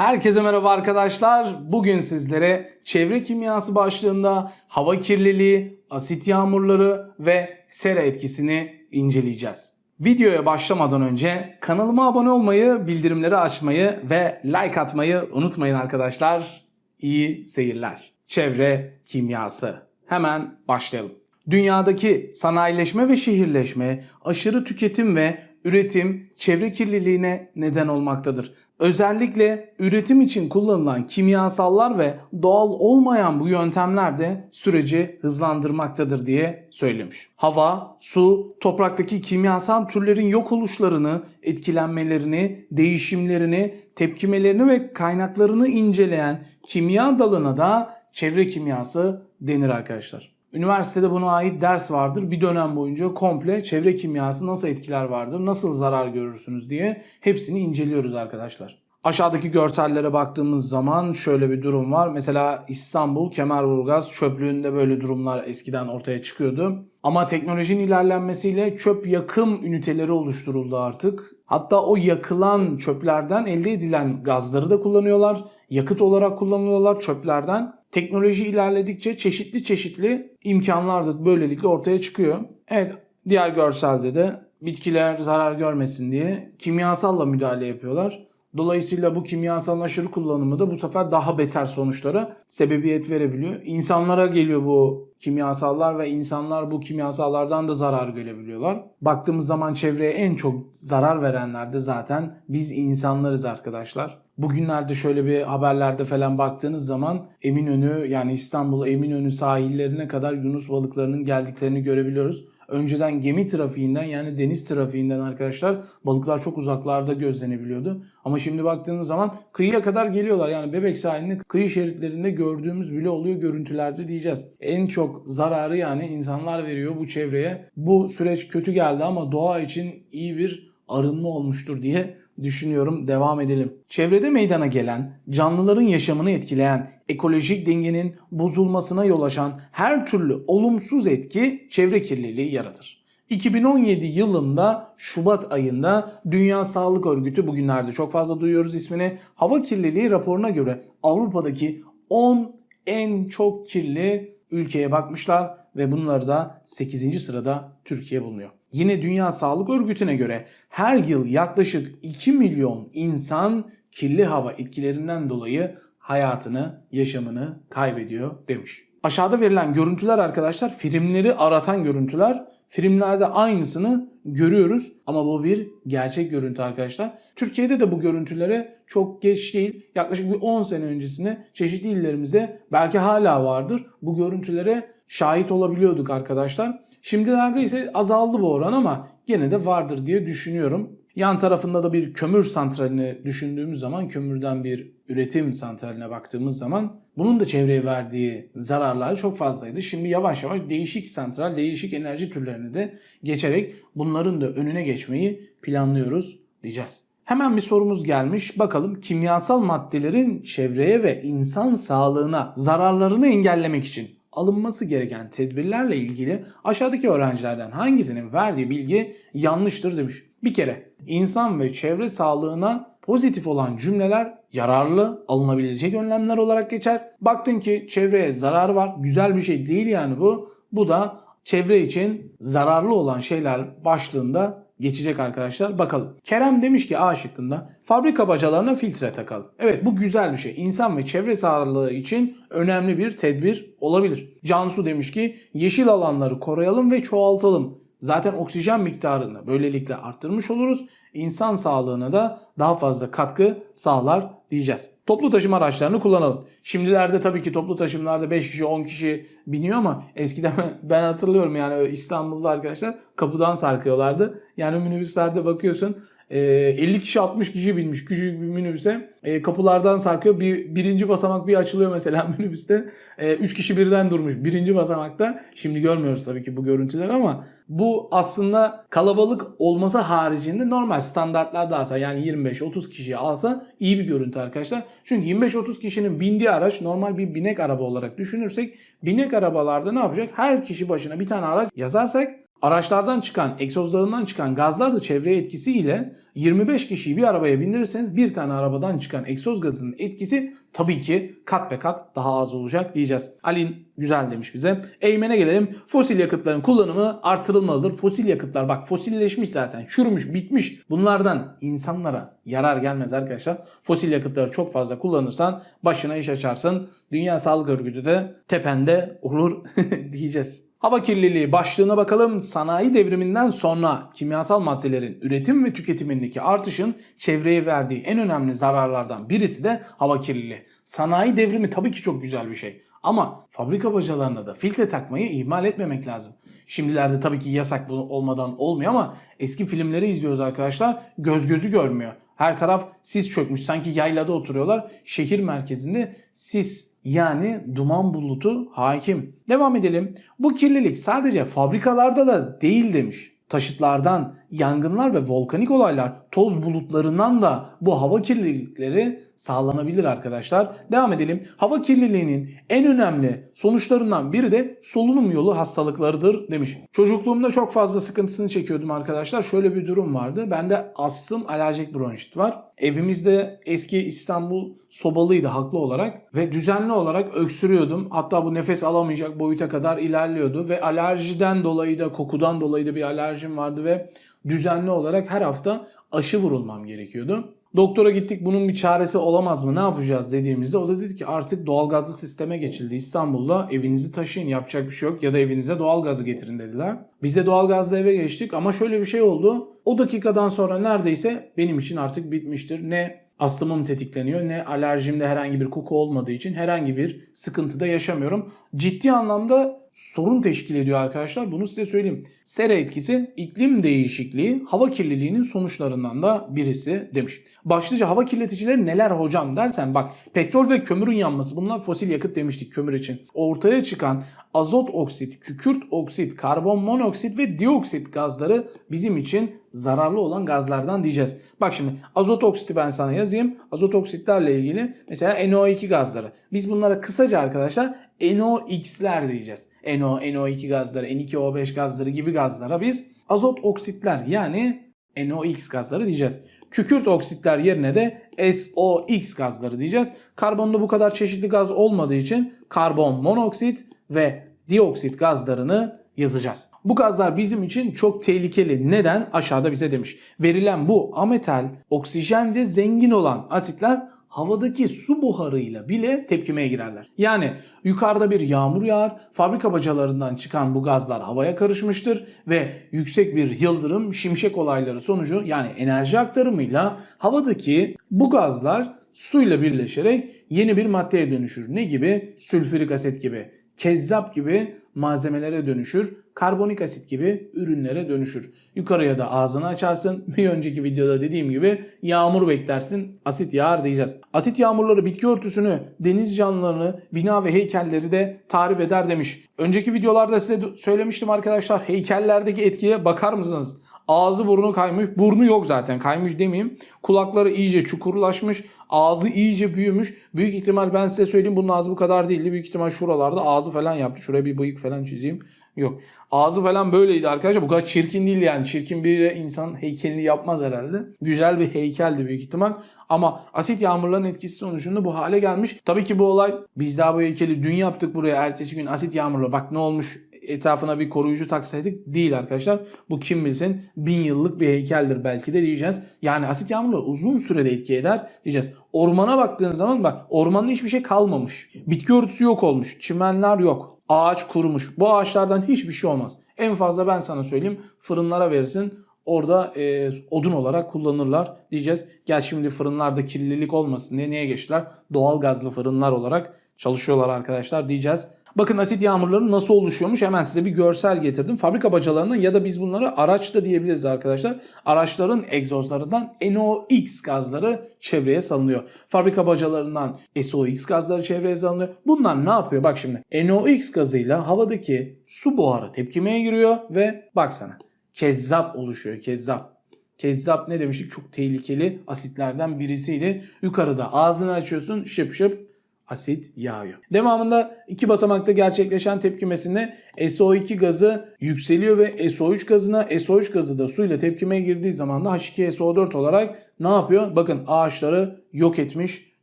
Herkese merhaba arkadaşlar. Bugün sizlere çevre kimyası başlığında hava kirliliği, asit yağmurları ve sera etkisini inceleyeceğiz. Videoya başlamadan önce kanalıma abone olmayı, bildirimleri açmayı ve like atmayı unutmayın arkadaşlar. İyi seyirler. Çevre kimyası. Hemen başlayalım. Dünyadaki sanayileşme ve şehirleşme, aşırı tüketim ve üretim çevre kirliliğine neden olmaktadır. Özellikle üretim için kullanılan kimyasallar ve doğal olmayan bu yöntemler de süreci hızlandırmaktadır diye söylemiş. Hava, su, topraktaki kimyasal türlerin yok oluşlarını, etkilenmelerini, değişimlerini, tepkimelerini ve kaynaklarını inceleyen kimya dalına da çevre kimyası denir arkadaşlar. Üniversitede buna ait ders vardır. Bir dönem boyunca komple çevre kimyası nasıl etkiler vardır, nasıl zarar görürsünüz diye hepsini inceliyoruz arkadaşlar. Aşağıdaki görsellere baktığımız zaman şöyle bir durum var. Mesela İstanbul, Kemerburgaz çöplüğünde böyle durumlar eskiden ortaya çıkıyordu. Ama teknolojinin ilerlenmesiyle çöp yakım üniteleri oluşturuldu artık. Hatta o yakılan çöplerden elde edilen gazları da kullanıyorlar. Yakıt olarak kullanıyorlar çöplerden. Teknoloji ilerledikçe çeşitli çeşitli imkanlar da böylelikle ortaya çıkıyor. Evet diğer görselde de bitkiler zarar görmesin diye kimyasalla müdahale yapıyorlar. Dolayısıyla bu kimyasalın aşırı kullanımı da bu sefer daha beter sonuçlara sebebiyet verebiliyor. İnsanlara geliyor bu kimyasallar ve insanlar bu kimyasallardan da zarar görebiliyorlar. Baktığımız zaman çevreye en çok zarar verenler de zaten biz insanlarız arkadaşlar. Bugünlerde şöyle bir haberlerde falan baktığınız zaman Eminönü yani İstanbul Eminönü sahillerine kadar Yunus balıklarının geldiklerini görebiliyoruz. Önceden gemi trafiğinden yani deniz trafiğinden arkadaşlar balıklar çok uzaklarda gözlenebiliyordu. Ama şimdi baktığınız zaman kıyıya kadar geliyorlar. Yani Bebek sahilinde kıyı şeritlerinde gördüğümüz bile oluyor görüntülerde diyeceğiz. En çok zararı yani insanlar veriyor bu çevreye. Bu süreç kötü geldi ama doğa için iyi bir arınma olmuştur diye düşünüyorum. Devam edelim. Çevrede meydana gelen, canlıların yaşamını etkileyen, ekolojik dengenin bozulmasına yol açan her türlü olumsuz etki çevre kirliliği yaratır. 2017 yılında Şubat ayında Dünya Sağlık Örgütü bugünlerde çok fazla duyuyoruz ismini. Hava kirliliği raporuna göre Avrupa'daki 10 en çok kirli ülkeye bakmışlar ve bunları da 8. sırada Türkiye bulunuyor. Yine Dünya Sağlık Örgütü'ne göre her yıl yaklaşık 2 milyon insan kirli hava etkilerinden dolayı hayatını, yaşamını kaybediyor demiş. Aşağıda verilen görüntüler arkadaşlar filmleri aratan görüntüler. Filmlerde aynısını görüyoruz ama bu bir gerçek görüntü arkadaşlar. Türkiye'de de bu görüntülere çok geç değil yaklaşık bir 10 sene öncesine çeşitli illerimizde belki hala vardır. Bu görüntülere şahit olabiliyorduk arkadaşlar. Şimdilerde ise azaldı bu oran ama gene de vardır diye düşünüyorum. Yan tarafında da bir kömür santralini düşündüğümüz zaman kömürden bir üretim santraline baktığımız zaman bunun da çevreye verdiği zararlar çok fazlaydı. Şimdi yavaş yavaş değişik santral, değişik enerji türlerini de geçerek bunların da önüne geçmeyi planlıyoruz diyeceğiz. Hemen bir sorumuz gelmiş. Bakalım kimyasal maddelerin çevreye ve insan sağlığına zararlarını engellemek için alınması gereken tedbirlerle ilgili aşağıdaki öğrencilerden hangisinin verdiği bilgi yanlıştır demiş. Bir kere insan ve çevre sağlığına pozitif olan cümleler yararlı, alınabilecek önlemler olarak geçer. Baktın ki çevreye zarar var, güzel bir şey değil yani bu. Bu da çevre için zararlı olan şeyler başlığında geçecek arkadaşlar. Bakalım. Kerem demiş ki A şıkkında fabrika bacalarına filtre takalım. Evet bu güzel bir şey. İnsan ve çevre sağlığı için önemli bir tedbir olabilir. Cansu demiş ki yeşil alanları koruyalım ve çoğaltalım. Zaten oksijen miktarını böylelikle arttırmış oluruz. İnsan sağlığına da daha fazla katkı sağlar diyeceğiz. Toplu taşıma araçlarını kullanalım. Şimdilerde tabii ki toplu taşımlarda 5 kişi 10 kişi biniyor ama eskiden ben hatırlıyorum yani İstanbul'da arkadaşlar kapıdan sarkıyorlardı. Yani minibüslerde bakıyorsun 50 kişi 60 kişi binmiş küçük bir minibüse e, kapılardan sarkıyor. Bir, birinci basamak bir açılıyor mesela minibüste. 3 kişi birden durmuş birinci basamakta. Şimdi görmüyoruz tabii ki bu görüntüleri ama bu aslında kalabalık olması haricinde normal standartlarda alsa yani 25-30 kişiyi alsa iyi bir görüntü arkadaşlar. Çünkü 25-30 kişinin bindiği araç normal bir binek araba olarak düşünürsek binek arabalarda ne yapacak? Her kişi başına bir tane araç yazarsak Araçlardan çıkan, egzozlarından çıkan gazlar da çevreye etkisiyle 25 kişiyi bir arabaya bindirirseniz bir tane arabadan çıkan egzoz gazının etkisi tabii ki kat be kat daha az olacak diyeceğiz. Alin güzel demiş bize. Eymen'e gelelim. Fosil yakıtların kullanımı artırılmalıdır. Fosil yakıtlar bak fosilleşmiş zaten. Çürümüş, bitmiş. Bunlardan insanlara yarar gelmez arkadaşlar. Fosil yakıtları çok fazla kullanırsan başına iş açarsın. Dünya Sağlık Örgütü de tepende olur diyeceğiz. Hava kirliliği başlığına bakalım. Sanayi devriminden sonra kimyasal maddelerin üretim ve tüketimindeki artışın çevreye verdiği en önemli zararlardan birisi de hava kirliliği. Sanayi devrimi tabii ki çok güzel bir şey. Ama fabrika bacalarına da filtre takmayı ihmal etmemek lazım. Şimdilerde tabii ki yasak bu olmadan olmuyor ama eski filmleri izliyoruz arkadaşlar. Göz gözü görmüyor. Her taraf sis çökmüş. Sanki yaylada oturuyorlar. Şehir merkezinde sis yani duman bulutu hakim. Devam edelim. Bu kirlilik sadece fabrikalarda da değil demiş. Taşıtlardan, yangınlar ve volkanik olaylar, toz bulutlarından da bu hava kirlilikleri sağlanabilir arkadaşlar. Devam edelim. Hava kirliliğinin en önemli sonuçlarından biri de solunum yolu hastalıklarıdır demiş. Çocukluğumda çok fazla sıkıntısını çekiyordum arkadaşlar. Şöyle bir durum vardı. Bende astım, alerjik bronşit var. Evimizde eski İstanbul sobalıydı haklı olarak ve düzenli olarak öksürüyordum. Hatta bu nefes alamayacak boyuta kadar ilerliyordu ve alerjiden dolayı da kokudan dolayı da bir alerjim vardı ve düzenli olarak her hafta aşı vurulmam gerekiyordu. Doktora gittik bunun bir çaresi olamaz mı ne yapacağız dediğimizde o da dedi ki artık doğalgazlı sisteme geçildi İstanbul'da evinizi taşıyın yapacak bir şey yok ya da evinize doğalgazı getirin dediler. Biz de doğalgazla eve geçtik ama şöyle bir şey oldu. O dakikadan sonra neredeyse benim için artık bitmiştir. Ne astımım tetikleniyor ne alerjimde herhangi bir koku olmadığı için herhangi bir sıkıntı da yaşamıyorum. Ciddi anlamda sorun teşkil ediyor arkadaşlar. Bunu size söyleyeyim. Sera etkisi iklim değişikliği hava kirliliğinin sonuçlarından da birisi demiş. Başlıca hava kirleticileri neler hocam dersen bak petrol ve kömürün yanması bunlar fosil yakıt demiştik kömür için. Ortaya çıkan azot oksit, kükürt oksit, karbon monoksit ve dioksit gazları bizim için zararlı olan gazlardan diyeceğiz. Bak şimdi azot oksiti ben sana yazayım. Azot oksitlerle ilgili mesela NO2 gazları. Biz bunlara kısaca arkadaşlar NOx'ler diyeceğiz. NO, NO2 gazları, N2O5 gazları gibi gazlara biz azot oksitler yani NOx gazları diyeceğiz. Kükürt oksitler yerine de SOx gazları diyeceğiz. Karbonda bu kadar çeşitli gaz olmadığı için karbon monoksit ve dioksit gazlarını yazacağız. Bu gazlar bizim için çok tehlikeli. Neden? Aşağıda bize demiş. Verilen bu ametal oksijence zengin olan asitler havadaki su buharıyla bile tepkimeye girerler. Yani yukarıda bir yağmur yağar, fabrika bacalarından çıkan bu gazlar havaya karışmıştır ve yüksek bir yıldırım, şimşek olayları sonucu yani enerji aktarımıyla havadaki bu gazlar suyla birleşerek yeni bir maddeye dönüşür. Ne gibi? Sülfürik asit gibi, kezzap gibi malzemelere dönüşür. Karbonik asit gibi ürünlere dönüşür. Yukarıya da ağzını açarsın. Bir önceki videoda dediğim gibi yağmur beklersin. Asit yağar diyeceğiz. Asit yağmurları bitki örtüsünü, deniz canlılarını, bina ve heykelleri de tahrip eder demiş. Önceki videolarda size söylemiştim arkadaşlar. Heykellerdeki etkiye bakar mısınız? Ağzı burnu kaymış. Burnu yok zaten kaymış demeyeyim. Kulakları iyice çukurlaşmış. Ağzı iyice büyümüş. Büyük ihtimal ben size söyleyeyim bunun ağzı bu kadar değildi. Büyük ihtimal şuralarda ağzı falan yaptı. Şuraya bir bıyık falan çizeyim. Yok. Ağzı falan böyleydi arkadaşlar. Bu kadar çirkin değil yani. Çirkin bir insan heykelini yapmaz herhalde. Güzel bir heykeldi büyük ihtimal. Ama asit yağmurların etkisi sonucunda bu hale gelmiş. Tabii ki bu olay biz daha bu heykeli dün yaptık buraya. Ertesi gün asit yağmurla bak ne olmuş etrafına bir koruyucu taksaydık değil arkadaşlar. Bu kim bilsin bin yıllık bir heykeldir belki de diyeceğiz. Yani asit yağmurları uzun sürede etki eder diyeceğiz. Ormana baktığın zaman bak ormanda hiçbir şey kalmamış. Bitki örtüsü yok olmuş. Çimenler yok. Ağaç kurumuş. Bu ağaçlardan hiçbir şey olmaz. En fazla ben sana söyleyeyim fırınlara verirsin. Orada e, odun olarak kullanırlar diyeceğiz. Gel şimdi fırınlarda kirlilik olmasın diye neye geçtiler? Doğal gazlı fırınlar olarak çalışıyorlar arkadaşlar diyeceğiz. Bakın asit yağmurları nasıl oluşuyormuş hemen size bir görsel getirdim. Fabrika bacalarından ya da biz bunları araç da diyebiliriz arkadaşlar. Araçların egzozlarından NOx gazları çevreye salınıyor. Fabrika bacalarından SOx gazları çevreye salınıyor. Bunlar ne yapıyor? Bak şimdi NOx gazıyla havadaki su buharı tepkimeye giriyor ve baksana kezzap oluşuyor kezzap. Kezzap ne demiştik? Çok tehlikeli asitlerden birisiydi. Yukarıda ağzını açıyorsun şıp şıp asit yağıyor. Devamında iki basamakta gerçekleşen tepkimesinde SO2 gazı yükseliyor ve SO3 gazına SO3 gazı da suyla tepkimeye girdiği zaman da H2SO4 olarak ne yapıyor? Bakın ağaçları yok etmiş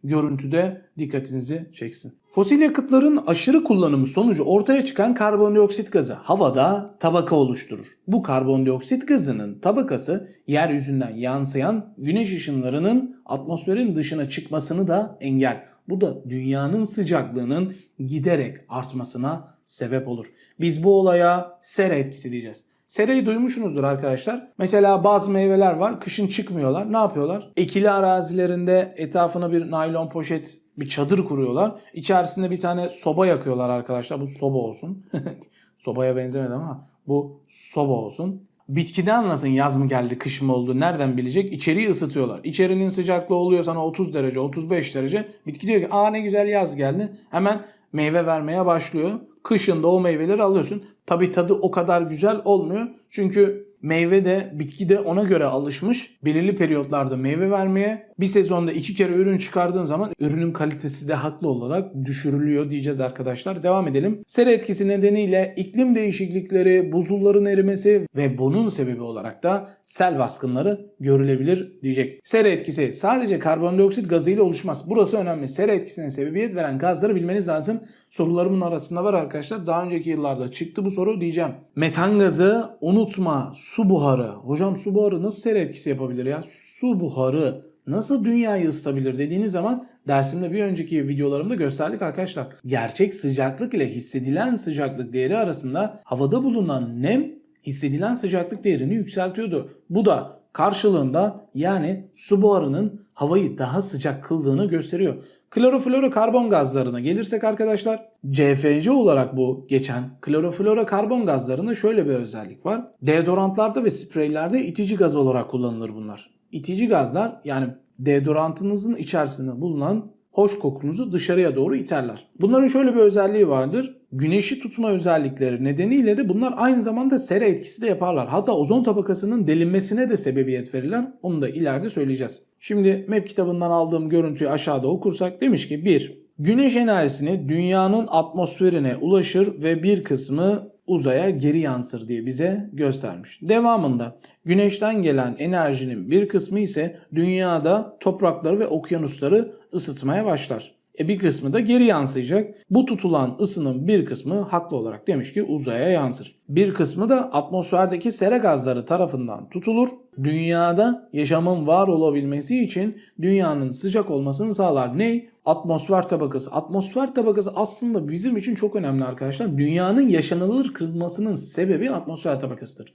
görüntüde dikkatinizi çeksin. Fosil yakıtların aşırı kullanımı sonucu ortaya çıkan karbondioksit gazı havada tabaka oluşturur. Bu karbondioksit gazının tabakası yeryüzünden yansıyan güneş ışınlarının atmosferin dışına çıkmasını da engel. Bu da dünyanın sıcaklığının giderek artmasına sebep olur. Biz bu olaya sera etkisi diyeceğiz. Serayı duymuşsunuzdur arkadaşlar. Mesela bazı meyveler var kışın çıkmıyorlar. Ne yapıyorlar? Ekili arazilerinde etrafına bir naylon poşet bir çadır kuruyorlar. İçerisinde bir tane soba yakıyorlar arkadaşlar. Bu soba olsun. Sobaya benzemedi ama bu soba olsun. Bitkide anlasın yaz mı geldi kış mı oldu nereden bilecek? İçeriği ısıtıyorlar. İçerinin sıcaklığı oluyor sana 30 derece 35 derece. Bitki diyor ki aa ne güzel yaz geldi. Hemen meyve vermeye başlıyor. Kışında o meyveleri alıyorsun. Tabi tadı o kadar güzel olmuyor. Çünkü meyve de bitki de ona göre alışmış. Belirli periyotlarda meyve vermeye bir sezonda iki kere ürün çıkardığın zaman ürünün kalitesi de haklı olarak düşürülüyor diyeceğiz arkadaşlar. Devam edelim. Sera etkisi nedeniyle iklim değişiklikleri, buzulların erimesi ve bunun sebebi olarak da sel baskınları görülebilir diyecek. Sera etkisi sadece karbondioksit gazıyla oluşmaz. Burası önemli. Sera etkisine sebebiyet veren gazları bilmeniz lazım. Sorularımın arasında var arkadaşlar. Daha önceki yıllarda çıktı bu soru diyeceğim. Metan gazı unutma su buharı. Hocam su buharı nasıl sera etkisi yapabilir ya? Su buharı nasıl dünyayı ısıtabilir dediğiniz zaman dersimde bir önceki videolarımda gösterdik arkadaşlar. Gerçek sıcaklık ile hissedilen sıcaklık değeri arasında havada bulunan nem hissedilen sıcaklık değerini yükseltiyordu. Bu da karşılığında yani su buharının havayı daha sıcak kıldığını gösteriyor. Kloroflorokarbon gazlarına gelirsek arkadaşlar CFC olarak bu geçen kloroflorokarbon gazlarında şöyle bir özellik var. Deodorantlarda ve spreylerde itici gaz olarak kullanılır bunlar. İtici gazlar yani deodorantınızın içerisinde bulunan hoş kokunuzu dışarıya doğru iterler. Bunların şöyle bir özelliği vardır. Güneşi tutma özellikleri nedeniyle de bunlar aynı zamanda sera etkisi de yaparlar. Hatta ozon tabakasının delinmesine de sebebiyet verirler. Onu da ileride söyleyeceğiz. Şimdi MEP kitabından aldığım görüntüyü aşağıda okursak demiş ki 1. Güneş enerjisini dünyanın atmosferine ulaşır ve bir kısmı uzaya geri yansır diye bize göstermiş. Devamında güneşten gelen enerjinin bir kısmı ise dünyada toprakları ve okyanusları ısıtmaya başlar. E bir kısmı da geri yansıyacak. Bu tutulan ısının bir kısmı haklı olarak demiş ki uzaya yansır. Bir kısmı da atmosferdeki sera gazları tarafından tutulur. Dünyada yaşamın var olabilmesi için dünyanın sıcak olmasını sağlar. Ne? Atmosfer tabakası. Atmosfer tabakası aslında bizim için çok önemli arkadaşlar. Dünyanın yaşanılır kılmasının sebebi atmosfer tabakasıdır.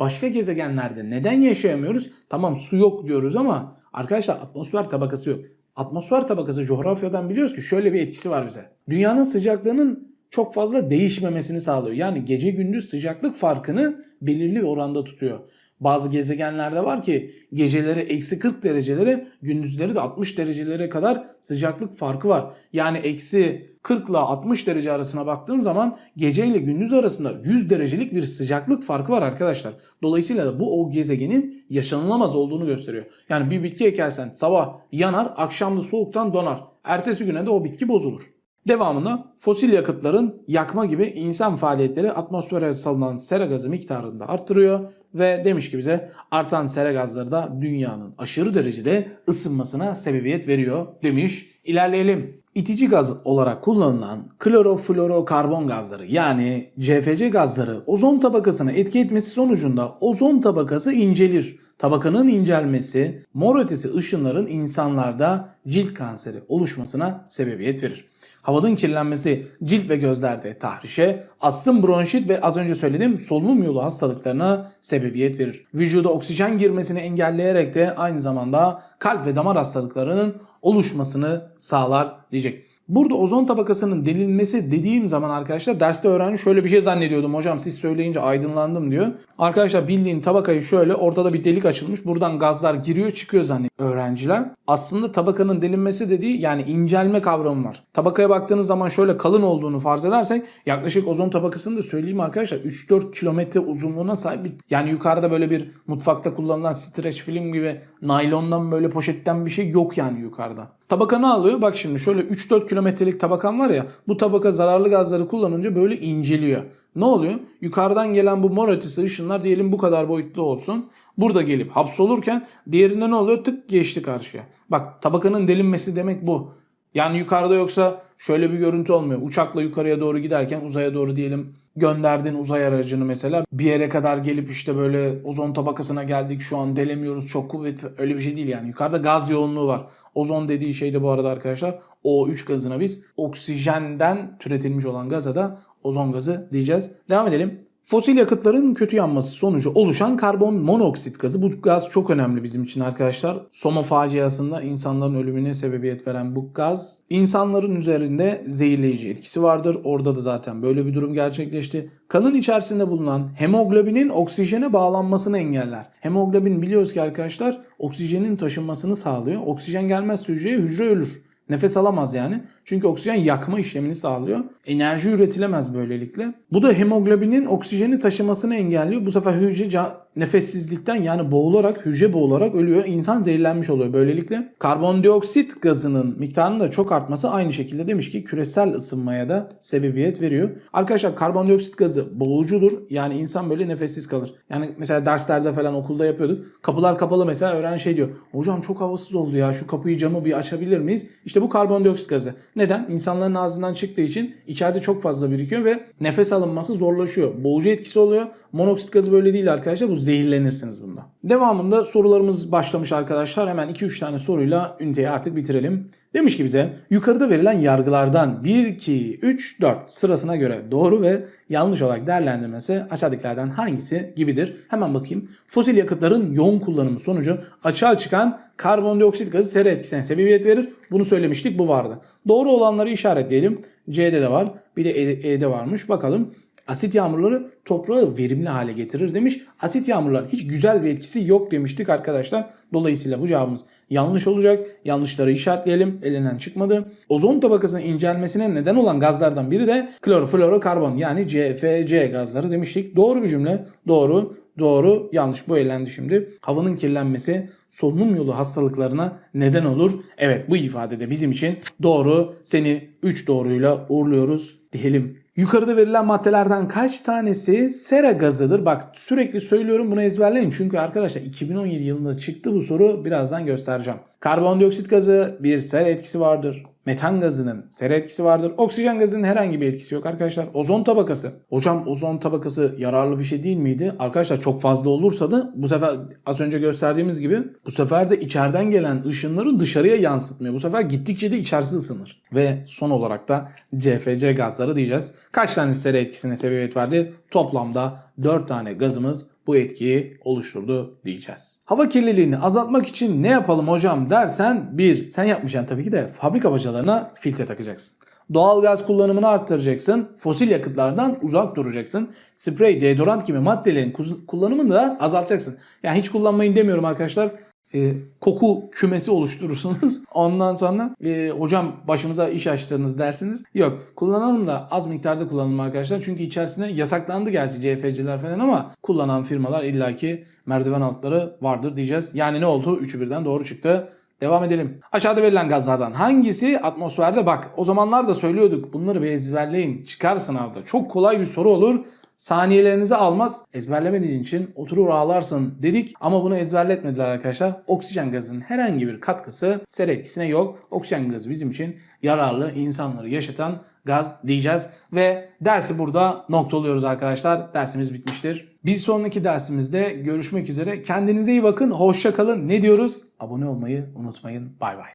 Başka gezegenlerde neden yaşayamıyoruz? Tamam su yok diyoruz ama arkadaşlar atmosfer tabakası yok. Atmosfer tabakası coğrafyadan biliyoruz ki şöyle bir etkisi var bize. Dünyanın sıcaklığının çok fazla değişmemesini sağlıyor. Yani gece gündüz sıcaklık farkını belirli bir oranda tutuyor. Bazı gezegenlerde var ki geceleri eksi 40 derecelere gündüzleri de 60 derecelere kadar sıcaklık farkı var. Yani eksi 40 ile 60 derece arasına baktığın zaman gece ile gündüz arasında 100 derecelik bir sıcaklık farkı var arkadaşlar. Dolayısıyla da bu o gezegenin yaşanılamaz olduğunu gösteriyor. Yani bir bitki ekersen sabah yanar akşam da soğuktan donar. Ertesi güne de o bitki bozulur. Devamında fosil yakıtların yakma gibi insan faaliyetleri atmosfere salınan sera gazı miktarını da arttırıyor ve demiş ki bize artan sera gazları da dünyanın aşırı derecede ısınmasına sebebiyet veriyor demiş. İlerleyelim. İtici gaz olarak kullanılan kloroflorokarbon gazları yani CFC gazları ozon tabakasına etki etmesi sonucunda ozon tabakası incelir. Tabakanın incelmesi mor ötesi ışınların insanlarda cilt kanseri oluşmasına sebebiyet verir. Havanın kirlenmesi cilt ve gözlerde tahrişe, astım, bronşit ve az önce söylediğim solunum yolu hastalıklarına sebebiyet verir. Vücuda oksijen girmesini engelleyerek de aynı zamanda kalp ve damar hastalıklarının oluşmasını sağlar diyecek. Burada ozon tabakasının delinmesi dediğim zaman arkadaşlar derste öğrenci şöyle bir şey zannediyordum. Hocam siz söyleyince aydınlandım diyor. Arkadaşlar bildiğin tabakayı şöyle ortada bir delik açılmış. Buradan gazlar giriyor çıkıyor zannediyor öğrenciler. Aslında tabakanın delinmesi dediği yani incelme kavramı var. Tabakaya baktığınız zaman şöyle kalın olduğunu farz edersek yaklaşık ozon tabakasını da söyleyeyim arkadaşlar 3-4 kilometre uzunluğuna sahip. Bir, yani yukarıda böyle bir mutfakta kullanılan streç film gibi naylondan böyle poşetten bir şey yok yani yukarıda. Tabaka ne alıyor? Bak şimdi şöyle 3-4 kilometrelik tabakan var ya bu tabaka zararlı gazları kullanınca böyle inceliyor. Ne oluyor? Yukarıdan gelen bu mor ötesi ışınlar diyelim bu kadar boyutlu olsun. Burada gelip hapsolurken diğerinde ne oluyor? Tık geçti karşıya. Bak tabakanın delinmesi demek bu. Yani yukarıda yoksa şöyle bir görüntü olmuyor. Uçakla yukarıya doğru giderken uzaya doğru diyelim gönderdin uzay aracını mesela bir yere kadar gelip işte böyle ozon tabakasına geldik şu an delemiyoruz çok kuvvetli öyle bir şey değil yani. Yukarıda gaz yoğunluğu var. Ozon dediği şey de bu arada arkadaşlar O3 gazına biz oksijenden türetilmiş olan gaza da ozon gazı diyeceğiz. Devam edelim. Fosil yakıtların kötü yanması sonucu oluşan karbon monoksit gazı. Bu gaz çok önemli bizim için arkadaşlar. Soma faciasında insanların ölümüne sebebiyet veren bu gaz insanların üzerinde zehirleyici etkisi vardır. Orada da zaten böyle bir durum gerçekleşti. Kanın içerisinde bulunan hemoglobinin oksijene bağlanmasını engeller. Hemoglobin biliyoruz ki arkadaşlar oksijenin taşınmasını sağlıyor. Oksijen gelmezse hücreye hücre ölür. Nefes alamaz yani. Çünkü oksijen yakma işlemini sağlıyor. Enerji üretilemez böylelikle. Bu da hemoglobinin oksijeni taşımasını engelliyor. Bu sefer hücre nefessizlikten yani boğularak, hücre boğularak ölüyor. İnsan zehirlenmiş oluyor böylelikle. Karbondioksit gazının miktarının da çok artması aynı şekilde demiş ki küresel ısınmaya da sebebiyet veriyor. Arkadaşlar karbondioksit gazı boğucudur. Yani insan böyle nefessiz kalır. Yani mesela derslerde falan okulda yapıyorduk. Kapılar kapalı mesela öğrenci şey diyor. Hocam çok havasız oldu ya şu kapıyı camı bir açabilir miyiz? İşte bu karbondioksit gazı. Neden? İnsanların ağzından çıktığı için içeride çok fazla birikiyor ve nefes alınması zorlaşıyor. Boğucu etkisi oluyor. Monoksit gazı böyle değil arkadaşlar. Bu zehirlenirsiniz bunda. Devamında sorularımız başlamış arkadaşlar. Hemen 2-3 tane soruyla üniteyi artık bitirelim. Demiş ki bize yukarıda verilen yargılardan 1, 2, 3, 4 sırasına göre doğru ve yanlış olarak değerlendirmesi aşağıdakilerden hangisi gibidir? Hemen bakayım. Fosil yakıtların yoğun kullanımı sonucu açığa çıkan karbondioksit gazı sera etkisine sebebiyet verir. Bunu söylemiştik bu vardı. Doğru olanları işaretleyelim. C'de de var bir de E- E'de varmış. Bakalım Asit yağmurları toprağı verimli hale getirir demiş. Asit yağmurlar hiç güzel bir etkisi yok demiştik arkadaşlar. Dolayısıyla bu cevabımız yanlış olacak. Yanlışları işaretleyelim. Elinden çıkmadı. Ozon tabakasının incelmesine neden olan gazlardan biri de kloroflorokarbon yani CFC gazları demiştik. Doğru bir cümle. Doğru. Doğru. Yanlış. Bu elendi şimdi. Havanın kirlenmesi solunum yolu hastalıklarına neden olur. Evet bu ifade de bizim için doğru. Seni 3 doğruyla uğurluyoruz diyelim. Yukarıda verilen maddelerden kaç tanesi sera gazıdır? Bak sürekli söylüyorum bunu ezberleyin. Çünkü arkadaşlar 2017 yılında çıktı bu soru. Birazdan göstereceğim. Karbondioksit gazı bir sera etkisi vardır. Metan gazının sera etkisi vardır. Oksijen gazının herhangi bir etkisi yok arkadaşlar. Ozon tabakası. Hocam ozon tabakası yararlı bir şey değil miydi? Arkadaşlar çok fazla olursa da bu sefer az önce gösterdiğimiz gibi bu sefer de içeriden gelen ışınları dışarıya yansıtmıyor. Bu sefer gittikçe de içerisi ısınır. Ve son olarak da CFC gazları diyeceğiz. Kaç tane sera etkisine sebebiyet verdi? Toplamda 4 tane gazımız bu etkiyi oluşturdu diyeceğiz. Hava kirliliğini azaltmak için ne yapalım hocam dersen bir sen yapmayacaksın tabii ki de fabrika bacalarına filtre takacaksın. Doğal gaz kullanımını arttıracaksın. Fosil yakıtlardan uzak duracaksın. Sprey, deodorant gibi maddelerin kullanımını da azaltacaksın. Yani hiç kullanmayın demiyorum arkadaşlar. Ee, koku kümesi oluşturursunuz. Ondan sonra e, hocam başımıza iş açtınız dersiniz. Yok kullanalım da az miktarda kullanalım arkadaşlar. Çünkü içerisine yasaklandı gerçi CFC'ler falan ama kullanan firmalar illaki merdiven altları vardır diyeceğiz. Yani ne oldu? Üçü birden doğru çıktı. Devam edelim. Aşağıda verilen gazlardan hangisi atmosferde bak o zamanlar da söylüyorduk bunları bir ezberleyin çıkar sınavda. Çok kolay bir soru olur. Saniyelerinizi almaz. Ezberlemediğin için oturur ağlarsın dedik ama bunu ezberletmediler arkadaşlar. Oksijen gazının herhangi bir katkısı sera etkisine yok. Oksijen gazı bizim için yararlı insanları yaşatan gaz diyeceğiz. Ve dersi burada noktalıyoruz arkadaşlar. Dersimiz bitmiştir. Bir sonraki dersimizde görüşmek üzere. Kendinize iyi bakın. Hoşça kalın. Ne diyoruz? Abone olmayı unutmayın. Bay bay.